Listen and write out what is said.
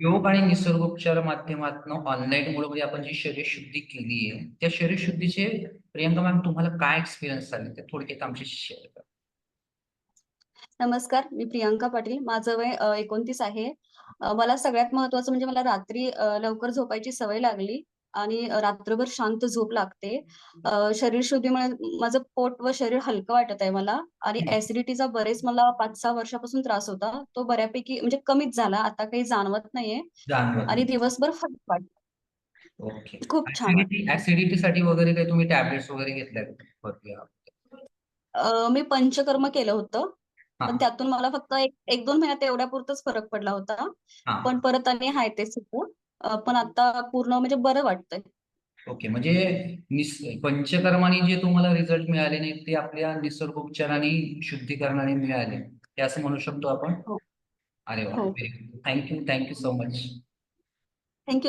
योग आणि निसर्गोपचार माध्यमातून ऑनलाईन मुळे आपण जी शरीर शुद्धी केली आहे त्या शरीर शुद्धीचे प्रियंका मॅम तुम्हाला काय एक्सपिरियन्स झाले ते थोडक्यात आमच्याशी शेअर करा. नमस्कार मी प्रियांका पाटील. माझं वय एकोणतीस आहे. मला सगळ्यात महत्वाचं म्हणजे मला रात्री लवकर झोपायची सवय लागली. आणि रात्रभर शांत झोप लागते. शरीर शुद्धीमुळे माझं पोट व शरीर हलकं वाटत आहे मला. आणि. ऍसिडिटीचा बरेच मला पाच सहा वर्षापासून त्रास होता. तो बऱ्यापैकी म्हणजे कमीच झाला. आता काही जाणवत नाहीये. आणि दिवसभर फरक वाटत. खूप छान ऍसिडिटी ऍसिडिटी साठी वगैरे काही तुम्ही टॅबलेट्स वगैरे घेतल्या मी पंचकर्म केलं होतं. पण त्यातून मला फक्त एक दोन महिन्यात एवढ्या पुरतच फरक पडला होता. पण परत आणि हाय तेच अ, पण आता पूर्ण म्हणजे बरं वाटतंय. ओके म्हणजे पंचकर्माने जे तुम्हाला रिझल्ट मिळाले नाही ते आपल्या निसर्गोपचाराने शुद्धीकरणाने मिळाले. ते असं म्हणू शकतो आपण? हो. अरे वा. Thank you thank you so much thank you